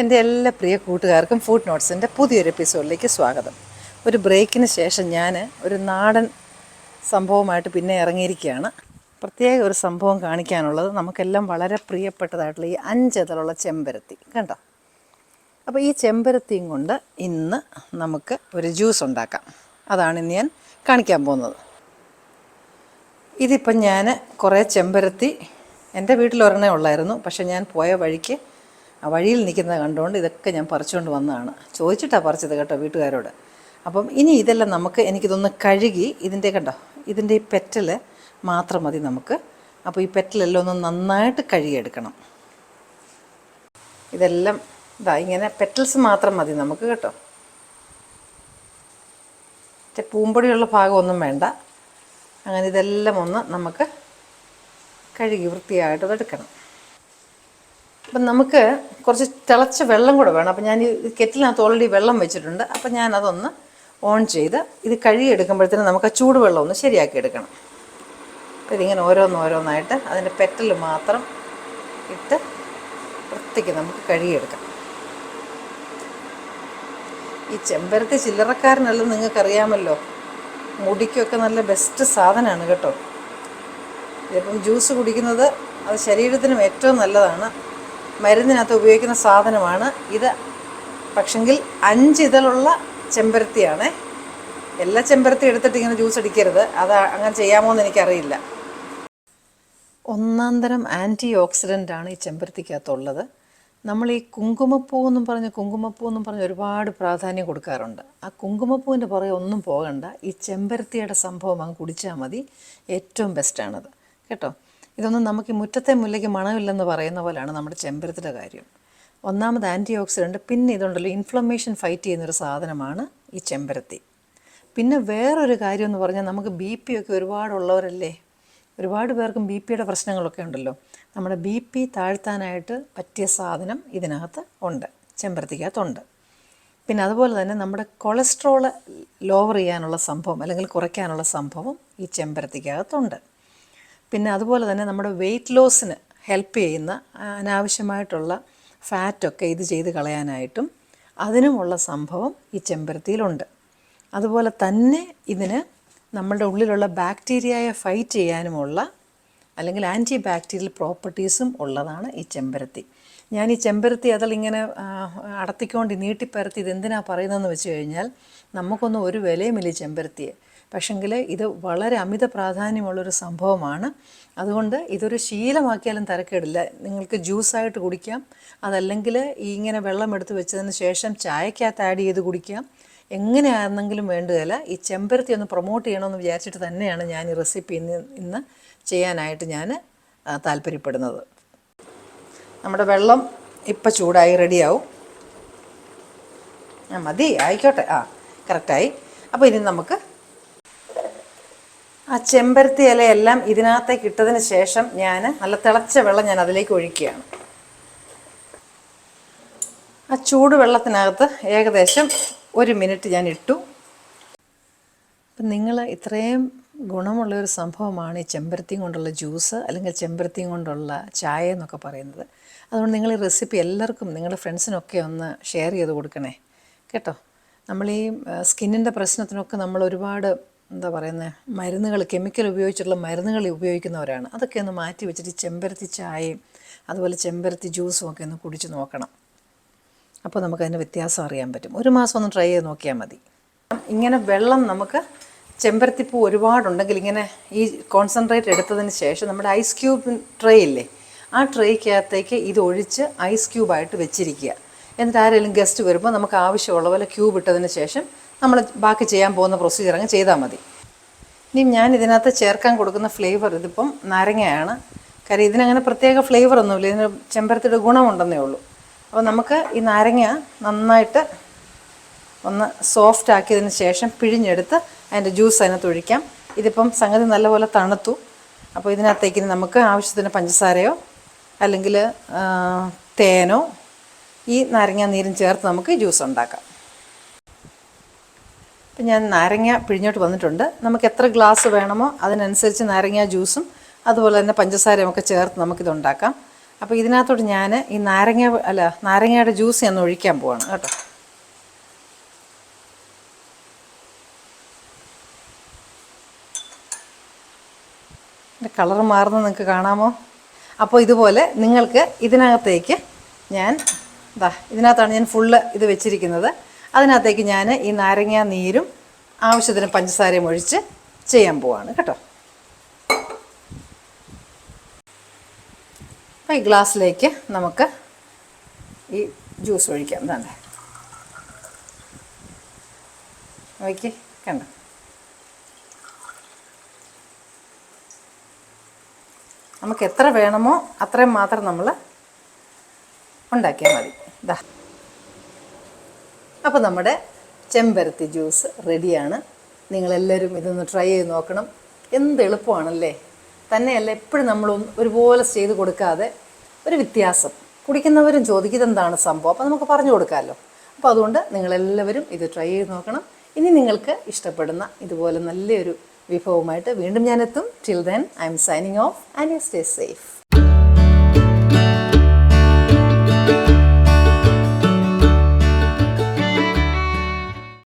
എന്റെ എല്ലാ പ്രിയ കൂട്ടുകാർക്കും ഫുഡ് നോട്ട്സിന്റെ പുതിയൊരു എപ്പിസോഡിലേക്ക് സ്വാഗതം. ഒരു ബ്രേക്കിന് ശേഷം ഞാൻ ഒരു നാടൻ സംഭവമായിട്ട് പിന്നെ ഇറങ്ങിയിരിക്കുകയാണ്. പ്രത്യേക ഒരു സംഭവം കാണിക്കാനുള്ളത് നമുക്കെല്ലാം വളരെ പ്രിയപ്പെട്ടതായിട്ടുള്ള ഈ അഞ്ചതളുള്ള ചെമ്പരത്തി കണ്ടോ? അപ്പോൾ ഈ ചെമ്പരത്തിയും കൊണ്ട് ഇന്ന് നമുക്ക് ഒരു ജ്യൂസ് ഉണ്ടാക്കാം. അതാണ് ഇന്ന് ഞാൻ കാണിക്കാൻ പോകുന്നത്. ഇതിപ്പം ഞാൻ കുറേ ചെമ്പരത്തി എന്റെ വീട്ടിൽ ഒരെണ്ണേ ഉള്ളായിരുന്നു. പക്ഷേ ഞാൻ പോയ വഴിക്ക് വഴിയിൽ നിൽക്കുന്നത് കണ്ടുകൊണ്ട് ഇതൊക്കെ ഞാൻ പറിച്ചുകൊണ്ട് വന്നതാണ്. ചോദിച്ചിട്ടാണ് പറിച്ചത് കേട്ടോ വീട്ടുകാരോട്. അപ്പം ഇനി ഇതെല്ലാം നമുക്ക് എനിക്കിതൊന്ന് കഴുകി ഇതിന്റെ കണ്ടോ ഇതിന്റെ ഈ പെറ്റൽ മാത്രം മതി നമുക്ക്. അപ്പോൾ ഈ പെറ്റലെല്ലാം ഒന്ന് നന്നായിട്ട് കഴുകിയെടുക്കണം. ഇതെല്ലാം ഇതാ ഇങ്ങനെ പെറ്റൽസ് മാത്രം മതി നമുക്ക് കേട്ടോ. പൂമ്പൊടിയുള്ള ഭാഗമൊന്നും വേണ്ട. അങ്ങനെ ഇതെല്ലാം ഒന്ന് നമുക്ക് കഴുകി വൃത്തിയായിട്ട് അതെടുക്കണം. അപ്പം നമുക്ക് കുറച്ച് തിളച്ച വെള്ളം കൂടെ വേണം. അപ്പം ഞാൻ ഈ കെറ്റിലിനകത്ത് ഓൾറെഡി വെള്ളം വെച്ചിട്ടുണ്ട്. അപ്പം ഞാൻ അതൊന്ന് ഓൺ ചെയ്ത് ഇത് കഴുകിയെടുക്കുമ്പോഴത്തേനും നമുക്ക് ആ ചൂടുവെള്ളം ഒന്ന് ശരിയാക്കി എടുക്കണം. അപ്പം ഇതിങ്ങനെ ഓരോന്നോരോന്നായിട്ട് അതിന്റെ പെറ്റൽ മാത്രം ഇട്ട് വൃത്തിക്ക് നമുക്ക് കഴുകിയെടുക്കാം. ഈ ചെമ്പരത്തി ചില്ലറക്കാരനല്ല നിങ്ങൾക്കറിയാമല്ലോ? മുടിക്കൊക്കെ നല്ല ബെസ്റ്റ് സാധനമാണ് കേട്ടോ. ഇതിപ്പം ജ്യൂസ് കുടിക്കുന്നത് അത് ശരീരത്തിനും ഏറ്റവും നല്ലതാണ്. മരുന്നിനകത്ത് ഉപയോഗിക്കുന്ന സാധനമാണ് ഇത്. പക്ഷെങ്കിൽ അഞ്ച് ഇതളുള്ള ചെമ്പരത്തിയാണ്. എല്ലാ ചെമ്പരത്തി എടുത്തിട്ട് ഇങ്ങനെ ജ്യൂസ് അടിക്കരുത്. അത് അങ്ങനെ ചെയ്യാമോ എന്ന് എനിക്കറിയില്ല. ഒന്നാം തരം ആന്റി ഓക്സിഡന്റ് ആണ് ഈ ചെമ്പരത്തിക്കകത്തുള്ളത്. നമ്മൾ ഈ കുങ്കുമപ്പൂ എന്നും പറഞ്ഞ് കുങ്കുമപ്പൂ എന്നും പറഞ്ഞ് ഒരുപാട് പ്രാധാന്യം കൊടുക്കാറുണ്ട്. ആ കുങ്കുമപ്പൂവിന്റെ പുറകെ ഒന്നും പോകണ്ട. ഈ ചെമ്പരത്തിയുടെ സംഭവം അങ്ങ് കുടിച്ചാൽ മതി. ഏറ്റവും ബെസ്റ്റാണത് കേട്ടോ? ഇതൊന്നും നമുക്ക് മുറ്റത്തെ മുല്ലയ്ക്ക് മണമില്ലെന്ന് പറയുന്ന പോലെയാണ് നമ്മുടെ ചെമ്പരത്തിന്റെ കാര്യം. ഒന്നാമത് ആന്റി ഓക്സിഡന്റ് പിന്നെ ഇതുണ്ടല്ലോ ഇൻഫ്ലമേഷൻ ഫൈറ്റ് ചെയ്യുന്നൊരു സാധനമാണ് ഈ ചെമ്പരത്തി. പിന്നെ വേറൊരു കാര്യം എന്ന് പറഞ്ഞാൽ നമുക്ക് ബി പി ഒക്കെ ഒരുപാടുള്ളവരല്ലേ? ഒരുപാട് പേർക്കും ബി പിയുടെ പ്രശ്നങ്ങളൊക്കെ ഉണ്ടല്ലോ. നമ്മുടെ ബി പി താഴ്ത്താനായിട്ട് പറ്റിയ സാധനം ഇതിനകത്ത് ഉണ്ട് ചെമ്പരത്തിക്കകത്തുണ്ട്. പിന്നെ അതുപോലെ തന്നെ നമ്മുടെ കൊളസ്ട്രോൾ ലോവർ ചെയ്യാനുള്ള സംഭവം അല്ലെങ്കിൽ കുറയ്ക്കാനുള്ള സംഭവം ഈ ചെമ്പരത്തിക്കകത്തുണ്ട്. പിന്നെ അതുപോലെ തന്നെ നമ്മുടെ വെയിറ്റ് ലോസിന് ഹെൽപ്പ് ചെയ്യുന്ന അനാവശ്യമായിട്ടുള്ള ഫാറ്റൊക്കെ ഇത് ചെയ്ത് കളയാനായിട്ടും അതിനുമുള്ള സംഭവം ഈ ചെമ്പരത്തിയിലുണ്ട്. അതുപോലെ തന്നെ ഇതിന് നമ്മളുടെ ഉള്ളിലുള്ള ബാക്ടീരിയയെ ഫൈറ്റ് ചെയ്യാനുമുള്ള അല്ലെങ്കിൽ ആന്റി ബാക്ടീരിയൽ പ്രോപ്പർട്ടീസും ഉള്ളതാണ് ഈ ചെമ്പരത്തി. ഞാൻ ഈ ചെമ്പരത്തി അതിലിങ്ങനെ അടത്തിക്കൊണ്ട് നീട്ടിപ്പരത്തി ഇതെന്തിനാണ് പറയുന്നതെന്ന് വെച്ച് കഴിഞ്ഞാൽ നമുക്കൊന്നും ഒരു വിലയുമില്ല ചെമ്പരത്തിയെ. പക്ഷെങ്കിൽ ഇത് വളരെ അമിത പ്രാധാന്യമുള്ളൊരു സംഭവമാണ്. അതുകൊണ്ട് ഇതൊരു ശീലമാക്കിയാലും തരക്കേടില്ല. നിങ്ങൾക്ക് ജ്യൂസായിട്ട് കുടിക്കാം. അതല്ലെങ്കിൽ ഈ ഇങ്ങനെ വെള്ളം എടുത്ത് വെച്ചതിന് ശേഷം ചായക്കകത്ത് ആഡ് ചെയ്ത് കുടിക്കാം. എങ്ങനെയാണെങ്കിലും വേണ്ടതല്ല ഈ ചെമ്പരത്തി ഒന്ന് പ്രൊമോട്ട് ചെയ്യണമെന്ന് വിചാരിച്ചിട്ട് തന്നെയാണ് ഞാൻ ഈ റെസിപ്പി ഇന്ന് ഇന്ന് ചെയ്യാനായിട്ട് ഞാൻ താല്പര്യപ്പെടുന്നത്. നമ്മുടെ വെള്ളം ഇപ്പം ചൂടായി റെഡിയാവും. മതി. ആയിക്കോട്ടെ. ആ കറക്റ്റായി. അപ്പോൾ ഇനി നമുക്ക് ആ ചെമ്പരത്തി ഇലയെല്ലാം ഇതിനകത്തേക്ക് ഇട്ടതിന് ശേഷം ഞാൻ നല്ല തിളച്ച വെള്ളം ഞാൻ അതിലേക്ക് ഒഴിക്കുകയാണ്. ആ ചൂട് വെള്ളത്തിനകത്ത് ഏകദേശം ഒരു മിനിറ്റ് ഞാൻ ഇട്ടു. അപ്പം നിങ്ങൾ ഇത്രയും ഗുണമുള്ള ഒരു സംഭവമാണ് ഈ ചെമ്പരത്തിയും കൊണ്ടുള്ള ജ്യൂസ് അല്ലെങ്കിൽ ചെമ്പരത്തിയും കൊണ്ടുള്ള ചായ എന്നൊക്കെ പറയുന്നത്. അതുകൊണ്ട് നിങ്ങൾ ഈ റെസിപ്പി എല്ലാവർക്കും നിങ്ങളുടെ ഫ്രണ്ട്സിനൊക്കെ ഒന്ന് ഷെയർ ചെയ്ത് കൊടുക്കണേ. കേട്ടോ? നമ്മൾ ഈ സ്കിന്നിന്റെ പ്രശ്നത്തിനൊക്കെ നമ്മൾ ഒരുപാട് എന്താ പറയുന്നത് മരുന്നുകൾ കെമിക്കൽ ഉപയോഗിച്ചിട്ടുള്ള മരുന്നുകൾ ഉപയോഗിക്കുന്നവരാണ്. അതൊക്കെ ഒന്ന് മാറ്റി വെച്ചിട്ട് ചെമ്പരത്തി ചായയും അതുപോലെ ചെമ്പരത്തി ജ്യൂസും ഒക്കെ ഒന്ന് കുടിച്ച് നോക്കണം. അപ്പോൾ നമുക്കതിന്റെ വ്യത്യാസം അറിയാൻ പറ്റും. ഒരു മാസം ഒന്ന് ട്രൈ ചെയ്ത് നോക്കിയാൽ മതി. ഇങ്ങനെ വെള്ളം നമുക്ക് ചെമ്പരത്തിപ്പൂ ഒരുപാടുണ്ടെങ്കിൽ ഇങ്ങനെ ഈ കോൺസെൻട്രേറ്റ് എടുത്തതിന് ശേഷം നമ്മുടെ ഐസ് ക്യൂബ് ട്രേ ഇല്ലേ ആ ട്രേക്കകത്തേക്ക് ഇത് ഒഴിച്ച് ഐസ് ക്യൂബായിട്ട് വെച്ചിരിക്കുക. എന്നിട്ട് ആരെങ്കിലും ഗസ്റ്റ് വരുമ്പോൾ നമുക്ക് ആവശ്യമുള്ള പോലെ ക്യൂബ് ഇട്ടതിന് ശേഷം നമ്മൾ ബാക്കി ചെയ്യാൻ പോകുന്ന പ്രൊസീജിയർ അങ്ങ് ചെയ്താൽ മതി. ഇനി ഞാൻ ഇതിനകത്ത് ചേർക്കാൻ കൊടുക്കുന്ന ഫ്ലേവർ ഇതിപ്പം നാരങ്ങയാണ്. കാര്യം ഇതിനങ്ങനെ പ്രത്യേക ഫ്ലേവർ ഒന്നുമില്ല. ഇതിന് ചെമ്പരത്തിയുടെ ഗുണമുണ്ടെന്നേ ഉള്ളൂ. അപ്പോൾ നമുക്ക് ഈ നാരങ്ങ നന്നായിട്ട് ഒന്ന് സോഫ്റ്റ് ആക്കിയതിന് ശേഷം പിഴിഞ്ഞെടുത്ത് അതിന്റെ ജ്യൂസ് അതിനകത്ത് ഒഴിക്കാം. ഇതിപ്പം സംഗതി നല്ലപോലെ തണുത്തു. അപ്പോൾ ഇതിനകത്തേക്ക് നമുക്ക് ആവശ്യത്തിന് പഞ്ചസാരയോ അല്ലെങ്കിൽ തേനോ ഈ നാരങ്ങ നീരും ചേർത്ത് നമുക്ക് ജ്യൂസ് ഉണ്ടാക്കാം. ഇപ്പം ഞാൻ നാരങ്ങ പിഴിഞ്ഞോട്ട് വന്നിട്ടുണ്ട്. നമുക്ക് എത്ര ഗ്ലാസ് വേണമോ അതിനനുസരിച്ച് നാരങ്ങ ജ്യൂസും അതുപോലെ തന്നെ പഞ്ചസാരയും ഒക്കെ ചേർത്ത് നമുക്കിത് ഉണ്ടാക്കാം അപ്പോൾ ഇതിനകത്തോട്ട് ഞാൻ ഈ നാരങ്ങ അല്ല നാരങ്ങയുടെ ജ്യൂസ് ഞാൻ ഒഴിക്കാൻ പോവാണ്. കേട്ടോ. എന്റെ കളർ മാറുന്നത് നിങ്ങൾക്ക് കാണാമോ? അപ്പോൾ ഇതുപോലെ നിങ്ങൾക്ക് ഇതിനകത്തേക്ക് ഞാൻ ഇതാ ഇതിനകത്താണ് ഞാൻ ഫുള്ള് ഇത് വെച്ചിരിക്കുന്നത്. അതിനകത്തേക്ക് ഞാൻ ഈ നാരങ്ങ നീരും ആവശ്യത്തിന് പഞ്ചസാരയും ഒഴിച്ച് ചെയ്യാൻ പോവാണ് കേട്ടോ. അപ്പോൾ ഈ ഗ്ലാസ്സിലേക്ക് നമുക്ക് ഈ ജ്യൂസ് ഒഴിക്കാം. തന്നെ നോക്കി കണ്ടോ? നമുക്ക് എത്ര വേണമോ അത്രയും മാത്രം നമ്മൾ ഉണ്ടാക്കിയാൽ മതി. ഇതാ. അപ്പോൾ നമ്മുടെ ചെമ്പരത്തി ജ്യൂസ് റെഡിയാണ്. നിങ്ങളെല്ലാവരും ഇതൊന്ന് ട്രൈ ചെയ്ത് നോക്കണം. എന്ത് എളുപ്പമാണല്ലേ? തന്നെയല്ല എപ്പോഴും നമ്മൾ ഒരുപോലെ ചെയ്ത് കൊടുക്കാതെ ഒരു വ്യത്യാസം. കുടിക്കുന്നവരും ചോദിക്കുന്നത് എന്താണ് സംഭവം? അപ്പോൾ നമുക്ക് പറഞ്ഞു കൊടുക്കാമല്ലോ അപ്പോൾ അതുകൊണ്ട് നിങ്ങളെല്ലാവരും ഇത് ട്രൈ ചെയ്ത് നോക്കണം. ഇനി നിങ്ങൾക്ക് ഇഷ്ടപ്പെടുന്ന ഇതുപോലെ നല്ലൊരു വിഭവമായിട്ട് വീണ്ടും ഞാനെത്തും till then I am signing off and you stay safe